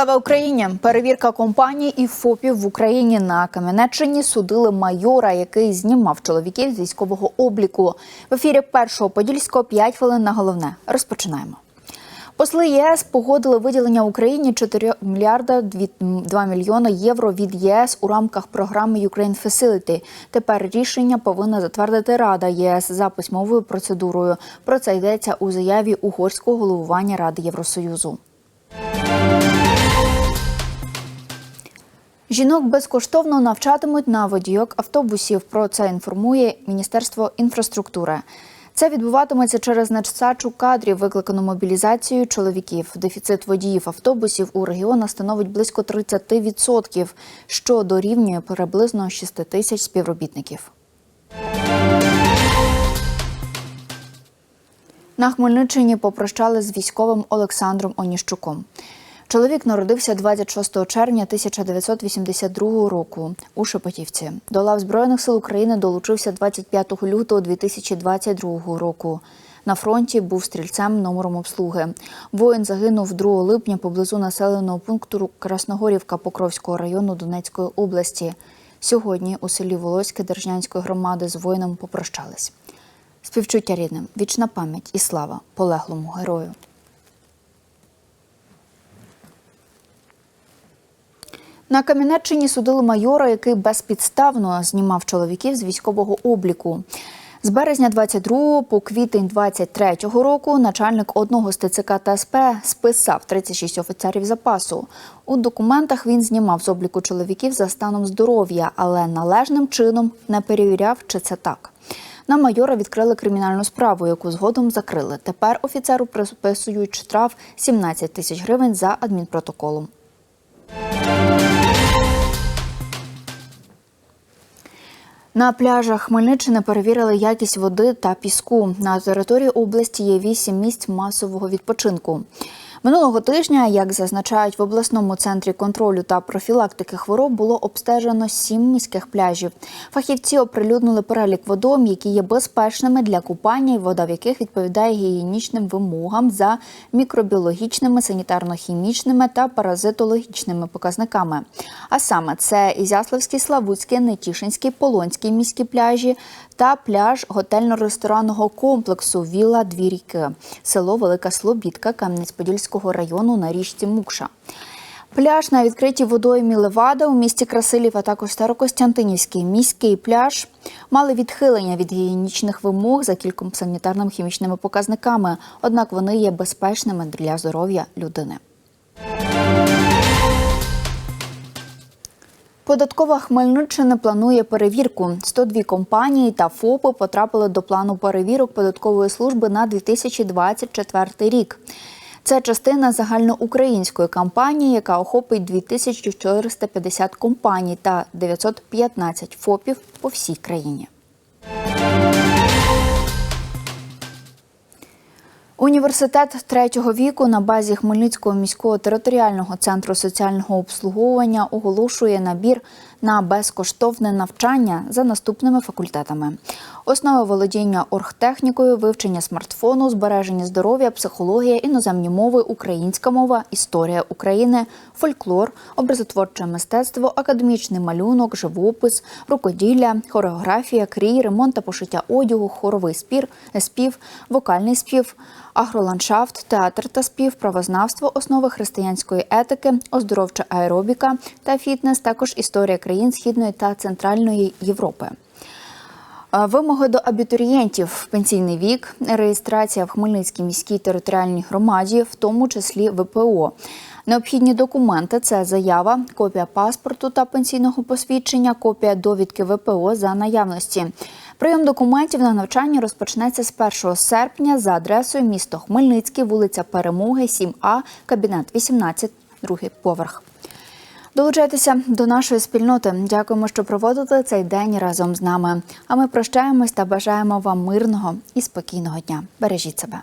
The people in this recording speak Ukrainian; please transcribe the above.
Слава Україні! Перевірка компаній і ФОПів в Україні на Кам'янеччині судили майора, який знімав чоловіків з військового обліку. В ефірі першого подільського 5 хвилин на головне. Розпочинаємо. Посли ЄС погодили виділення Україні 4 мільярда 2 мільйони євро від ЄС у рамках програми Ukraine Facility. Тепер рішення повинна затвердити Рада ЄС за письмовою процедурою. Про це йдеться у заяві угорського головування Ради Євросоюзу. Жінок безкоштовно навчатимуть на водійок автобусів. Про це інформує Міністерство інфраструктури. Це відбуватиметься через нестачу кадрів, викликану мобілізацією чоловіків. Дефіцит водіїв автобусів у регіонах становить близько 30%, що дорівнює приблизно 6 тисяч співробітників. На Хмельниччині попрощали з військовим Олександром Оніщуком. Чоловік народився 26 червня 1982 року у Шепетівці. До лав Збройних сил України долучився 25 лютого 2022 року. На фронті був стрільцем номером обслуги. Воїн загинув 2 липня поблизу населеного пункту Красногорівка Покровського району Донецької області. Сьогодні у селі Волоське Держнянської громади з воїном попрощались. Співчуття рідним, вічна пам'ять і слава полеглому герою. На Кам'янеччині судили майора, який безпідставно знімав чоловіків з військового обліку. З березня 22 по квітень 23 року начальник одного з ТЦК та СП списав 36 офіцерів запасу. У документах він знімав з обліку чоловіків за станом здоров'я, але належним чином не перевіряв, чи це так. На майора відкрили кримінальну справу, яку згодом закрили. Тепер офіцеру приписують штраф 17 тисяч гривень за адмінпротоколом. На пляжах Хмельниччини перевірили якість води та піску. На території області є вісім місць масового відпочинку. Минулого тижня, як зазначають в обласному центрі контролю та профілактики хвороб, було обстежено сім міських пляжів. Фахівці оприлюднили перелік водойм, які є безпечними для купання, і вода в яких відповідає гігієнічним вимогам за мікробіологічними, санітарно-хімічними та паразитологічними показниками. А саме це Ізяславський, Славутський, Нетішинський, Полонський міські пляжі та пляж готельно-ресторанного комплексу Віла Дві ріки, село Велика Слобідка Кам'янець-Подільського району на річці Мукша. Пляж на відкритій водоймі Левада у місті Красилів, а також Старокостянтинівський міський пляж мали відхилення від гігієнічних вимог за кільком санітарними хімічними показниками, однак вони є безпечними для здоров'я людини. Податкова Хмельниччини планує перевірку. 102 компанії та ФОПи потрапили до плану перевірок податкової служби на 2024 рік. Це частина загальноукраїнської кампанії, яка охопить 2450 компаній та 915 ФОПів по всій країні. Університет третього віку на базі Хмельницького міського територіального центру соціального обслуговування оголошує набір на безкоштовне навчання за наступними факультетами: основи володіння оргтехнікою, вивчення смартфону, збереження здоров'я, психологія, іноземні мови, українська мова, історія України, фольклор, образотворче мистецтво, академічний малюнок, живопис, рукоділля, хореографія, крій, ремонт та пошиття одягу, хоровий спір, спів, вокальний спів. Агроландшафт, театр та спів, правознавство, основи християнської етики, оздоровча аеробіка та фітнес, також історія країн Східної та Центральної Європи. Вимоги до абітурієнтів, пенсійний вік, реєстрація в Хмельницькій міській територіальній громаді, в тому числі ВПО. Необхідні документи це заява, копія паспорту та пенсійного посвідчення, копія довідки ВПО за наявності. Прийом документів на навчання розпочнеться з 1 серпня за адресою місто Хмельницький, вулиця Перемоги, 7А, кабінет 18, другий поверх. Долучайтеся до нашої спільноти. Дякуємо, що проводите цей день разом з нами. А ми прощаємось та бажаємо вам мирного і спокійного дня. Бережіть себе.